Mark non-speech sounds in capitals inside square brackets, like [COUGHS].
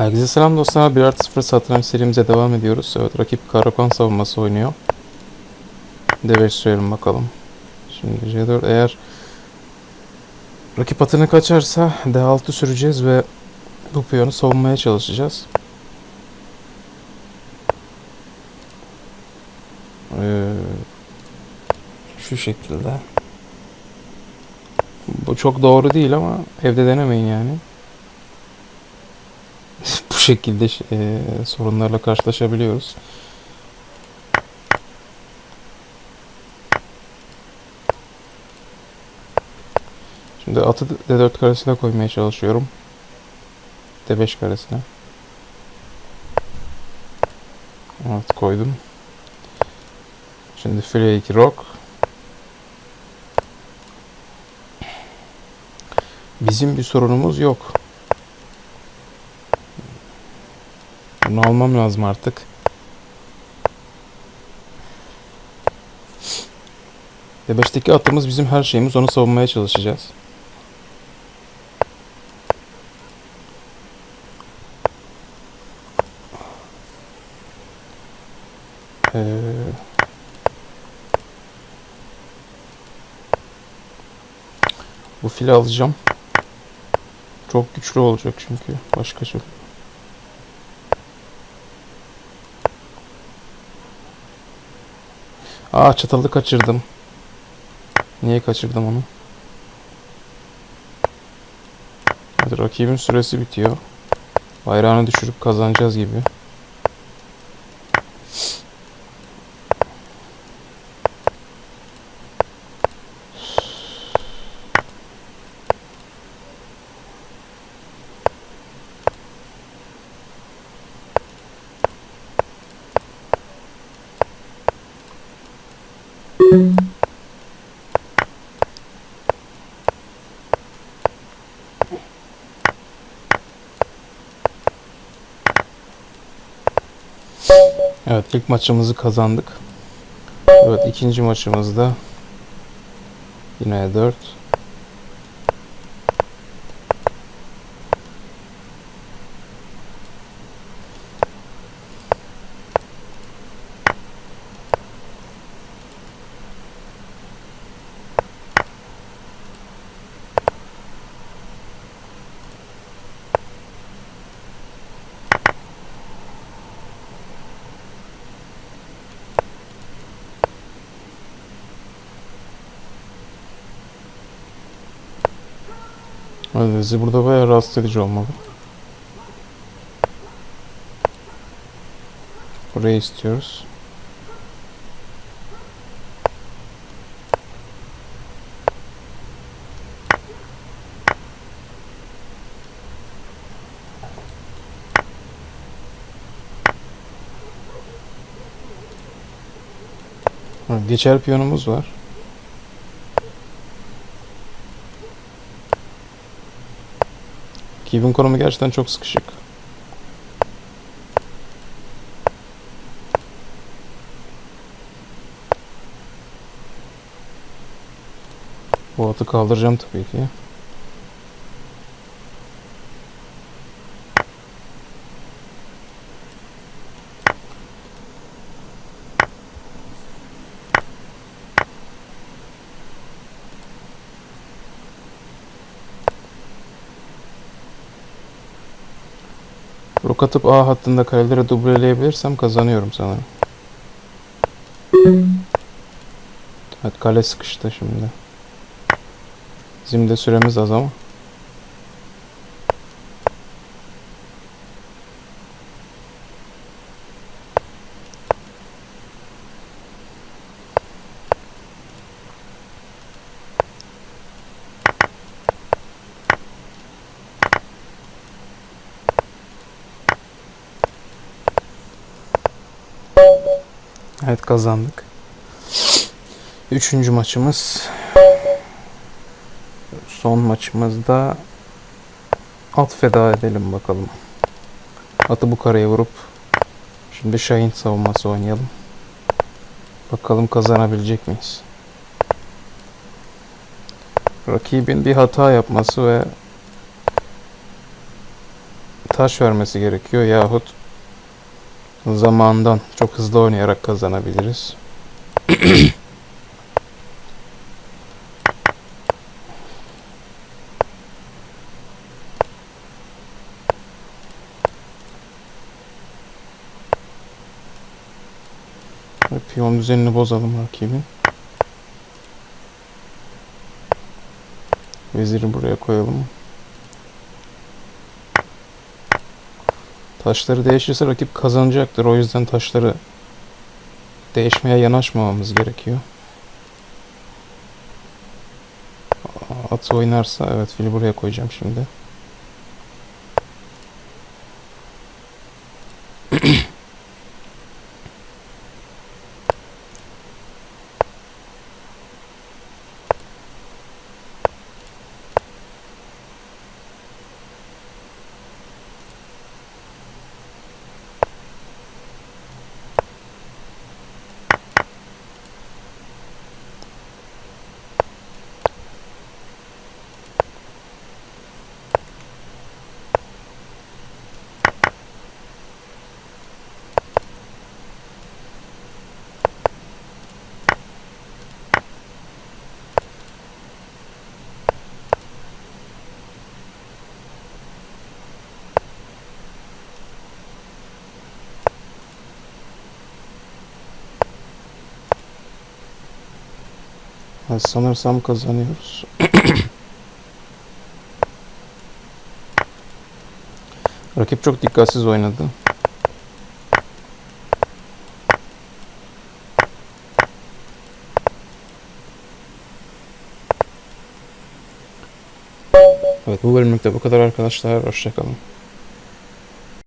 Herkese selam dostlar. 1 artı 0 satranç serimize devam ediyoruz. Evet rakip Karakan savunması oynuyor. D5 sürelim bakalım. Şimdi C4 eğer rakip atını kaçarsa D6 süreceğiz ve bu piyonu savunmaya çalışacağız. Ee, şu şekilde. Bu çok doğru değil ama evde denemeyin yani şekilde e, sorunlarla karşılaşabiliyoruz. Şimdi atı D4 karesine koymaya çalışıyorum. D5 karesine. Evet koydum. Şimdi file 2 rock. Bizim bir sorunumuz yok. Bunu almam lazım artık. D5'teki atımız bizim her şeyimiz. Onu savunmaya çalışacağız. Ee, bu fili alacağım. Çok güçlü olacak çünkü. Başka türlü. Aa çatalı kaçırdım. Niye kaçırdım onu? Hadi rakibin süresi bitiyor. Bayrağını düşürüp kazanacağız gibi. Evet ilk maçımızı kazandık. Evet ikinci maçımızda yine 4. Bizi burada bayağı rahatsız edici olmalı. Burayı istiyoruz. Geçer piyonumuz var. Kevin konumu gerçekten çok sıkışık. Bu atı kaldıracağım tabii ki. Rok atıp A hattında kareleri dubleleyebilirsem kazanıyorum sanırım. Evet kale sıkıştı şimdi. Bizim de süremiz az ama. Evet kazandık. Üçüncü maçımız. Son maçımızda at feda edelim bakalım. Atı bu kareye vurup şimdi Şahin savunması oynayalım. Bakalım kazanabilecek miyiz? Rakibin bir hata yapması ve taş vermesi gerekiyor yahut zamandan çok hızlı oynayarak kazanabiliriz. [CLEARS THROAT] Piyon düzenini bozalım rakibin. Veziri buraya koyalım. Taşları değişirse rakip kazanacaktır. O yüzden taşları değişmeye yanaşmamamız gerekiyor. At oynarsa evet fili buraya koyacağım şimdi. Ha, sanırsam kazanıyoruz. [COUGHS] Rakip çok dikkatsiz oynadı. Evet bu bölümlükte bu kadar arkadaşlar. Hoşçakalın.